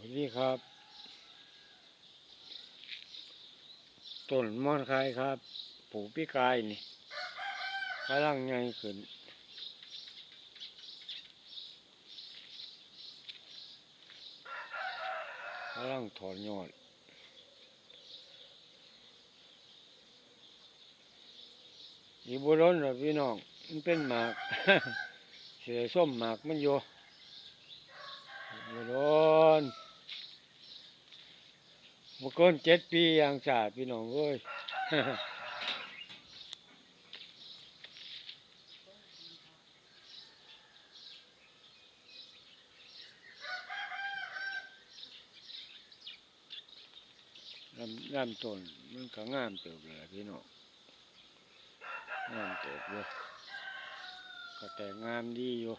วัสดีครับ ต้นมอนคายครับปู่พี่กายนี่กำลังใหญ่ขึ้นกำลังถอนยอดอีบุรนเหรอพี่น้อง มันเป็นหมาก เสือส้มหมากมันอยู่ บุรนเมื่อก่อนเจ็ดปีอย่างสาดพี่น้องเอ้ยลำลำต้นมันก็งามเติบเลยล่ะพี่น้องงามเติบอยู่ก็แต่งามดีอยู่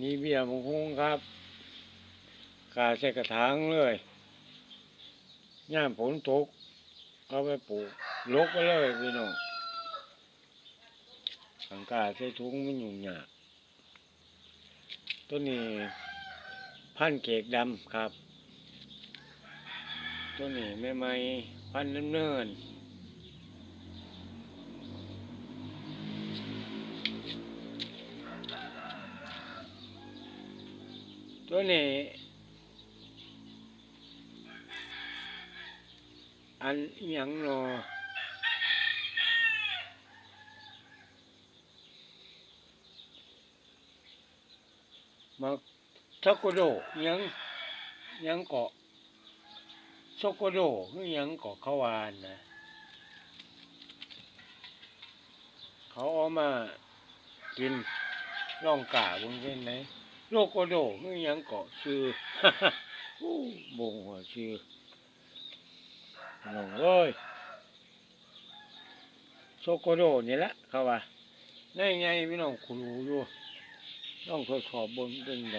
นี่เบี้ยมงคงครับกาใส่กระถางเลยย่ามฝนตกเอาไปปลูกลกไปเลยพี่น้องสังกาใส่ถุงมันยุ่งยากต้นนี้พันเกกดำครับ ต้นนี้แม่ไม้พันธุ์น้ำเนิน ตัวนี้อันยังเนอมาทักโกโดยังยังเกาะโซโกโดคือยังเกาะขาวานนะเขาเอามากินร่องกาบนเป็นไหน โลโกโดคือยังเกาะชื่ออู้บงหัวชื่อน้องเอ้ยโซโกโดนี่ละเขาว่าในไงพี่น้องคุณรู้อยู่ต้องทดสอบบนเป็นไง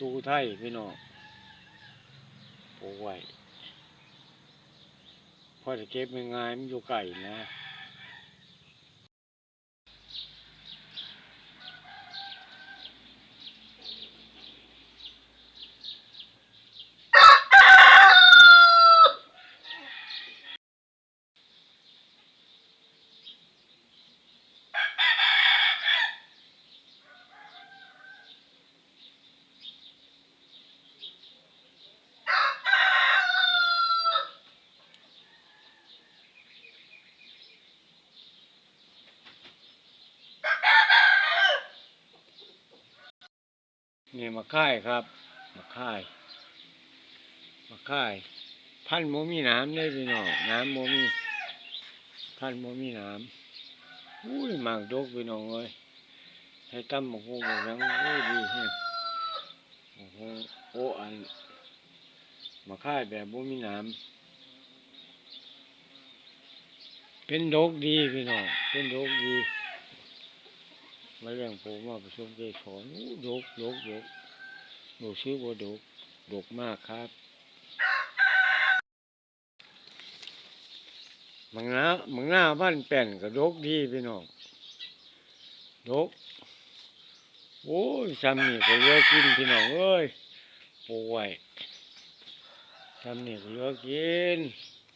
ตูไทยพี่น้องปลูกไว้พอจะเก็บง่ายมันอยู่ไก่นะ นี่มาค่ายครับมาค่ายมาค่าย พันโมมีน้ำเลยพี่น้องน้ำโมมีพันโมมีน้ำอุ้ยหมากดกพี่น้องเอ้ยให้ตั้มหมกฮูหมกยังอุ้ยดีฮะโอ้โหโอ้อันมาค่ายแบบโมมีน้ำเป็นดกดีพี่น้องเป็นดกดี มาเลี้ยงผมมาผสมเกสรดกดกดกหนูชื่อว่าดกดกมากครับมังนามังนาบ้านแป่นก็ดกดีพี่น้องดก โอ้ยซ้ำนี่ก็เลือกกินพี่น้องเอ้ยปลูกไว้ซ้ำนี่ก็เลือกิน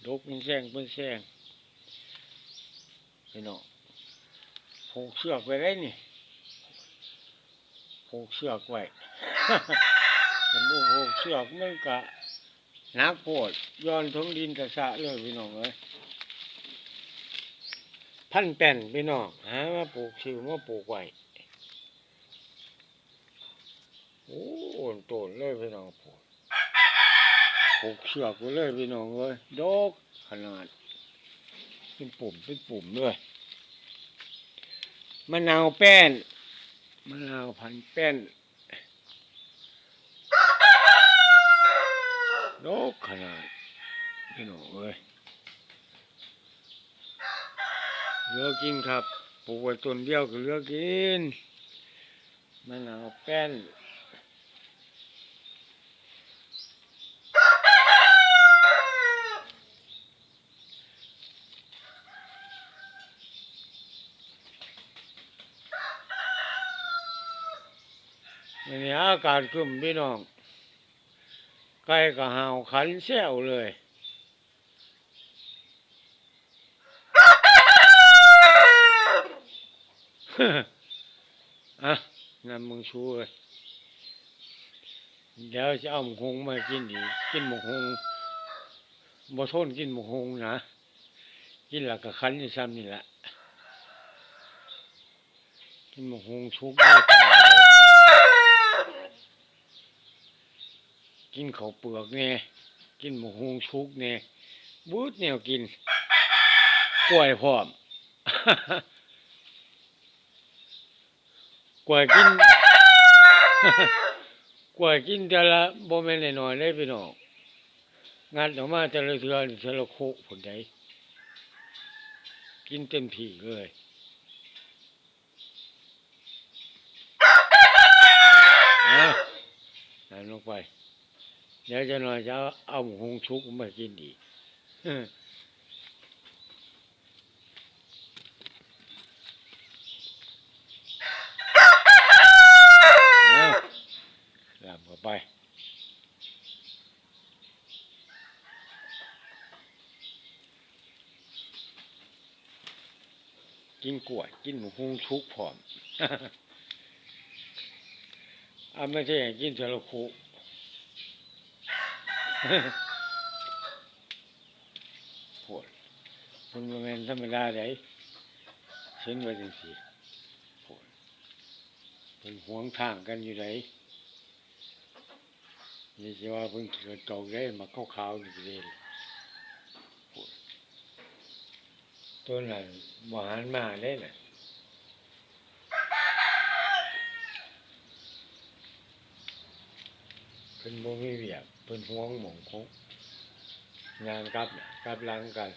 ดกเป็นแซงเป็นแซงพี่น้องผูกเชือกไปได้นี่ ผูกเชือกไว้ฉันบ่ผูกเชือกมันกะนักโพดย้อนทงดินกระสะเลยพี่น้องเอ้ยพันแป่นพี่น้องหามาปลูกชิวมาปลูกไว้โอ้โอนโตนเลยพี่น้องผูกผูกเชือกไว้เลยพี่น้องเอ้ยดกขนาด เป็นปุ่มเป็นปุ่มเลยมะนาวแป้น มะนาวพันแป้นโลกขนาดพี่หนูเอ้ยเหลือกินครับปลูกไว้ต้นเดียวก็เหลือกินมะนาวแป้น นนี้อากาศครึ้มพี่น้องไก่ก็ห่าวขันแซวเลยอะนำมึงชูเลยเดี๋ยวจะเอาหมูหงมากินอีกกินหมูหงบ่ทนกินหมูหงนะกินแล้วก็คันอยู่ซ้ำนี่แหละกินหมูหงชุกด้วย กินข้าวเปลือกเนี่ยกินหมูหงชุกเนี่ยบูดแนวกินกล้วยพร้อมกล้วยกินกล้วยกินแต่ละบ่แม่นน้อยๆเลยพี่น้องงัดออกมาแต่ละเทื่อแต่ละโคกผลใดกินเต็มที่เลยเอานั่นลงไป เดี๋ยวจะหน่อยจะเอาหมูหงชุกมากินอีกลำเข้าไปกินกล้วยกินหมูหุงชุกพร้อมอาไม่ใช่ให้กินเทลคุ ปวดมันบ่แม่นธรรมดาไดเช่นว่าจังซี่ปวดเป็นห่วงทางกันอยู่ไดนี่สิว่าเพิ่นเกิดเก่าได้มาขาวๆนี่เด้ปวดตัวนั้นบ่หันมาเลยน่ะ เพิ่นบ่มีเวียกเพิ่นห่วงหมองของงานกลับน่ะกลับหลังกัน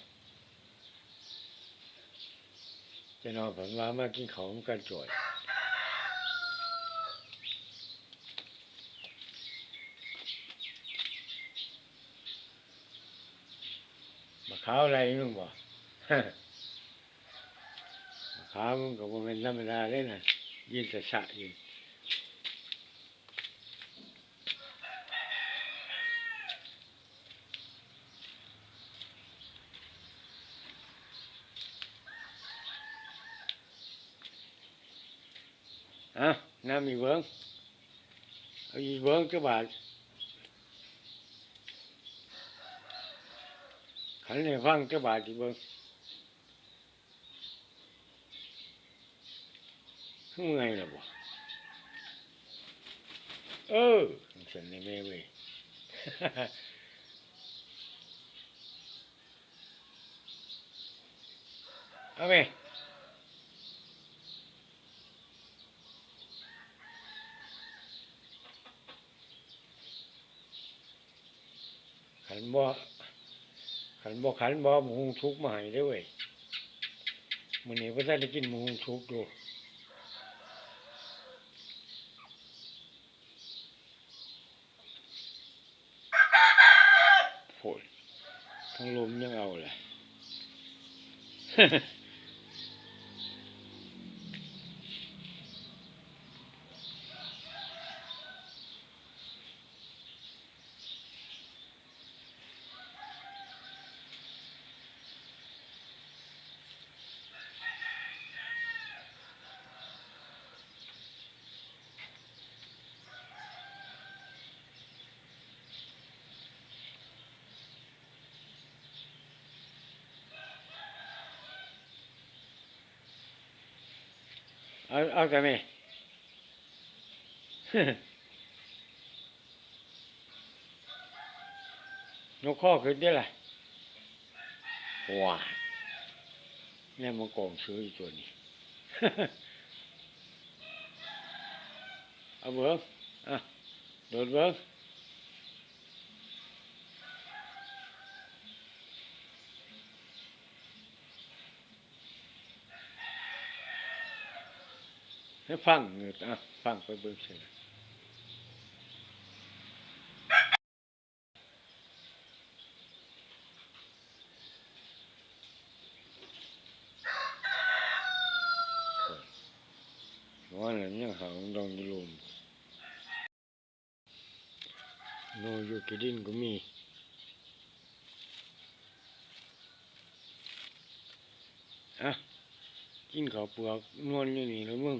จะนอนผมว่ามากินของกันจ่อยมาขาวอะไรมึงบ่มาขาวมึงก็บ่เป็นธรรมดาเลยนะยืนแต่สะยืนเอ้าน้ำอีเบิ้งเอาอีเบิ้งก็บาทขันให้ฟังก็บาทอีเบิ้งเมื่อยแล้วบ่เออฉันในแม่เว้ยเอาไหม ขันบ่ขันบ่ขันบ่หมูหุงชุกมาให้ด้เว้ยมื้อนี้บ่ทันได้กินหมูหุงชุกดูโผลทั้งลมยังเอาเลย เอาเอาแต่แม่นกข้อขึ้นได้ล่ะว้าเนี่ยมันกองซื้ออยู่ตัวนี้ เอาเบิ้งอะโดดเบิ้ง ให้ฟังอะฟังไปเบิ้งเสียว่าอะไรเนี่ยเขาดองอยูลุมอยู่กี่ดินก็มีอะกินข้าวเปลือกนวลอยู่นี่แล้วมึง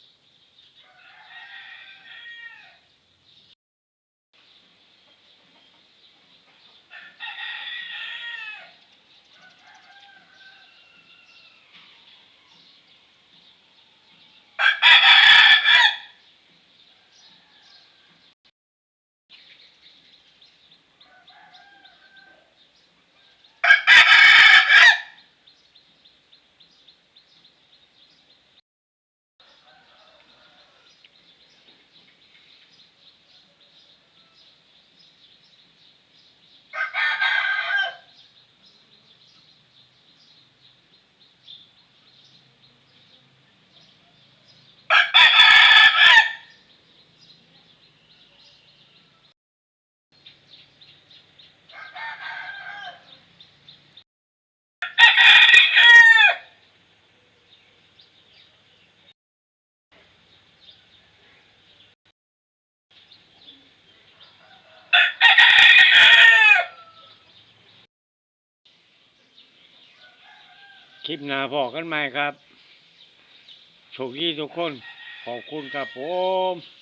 ลิปหน้าพอกันใหม่ครับโชคดีทุกคน ขอบคุณครับผม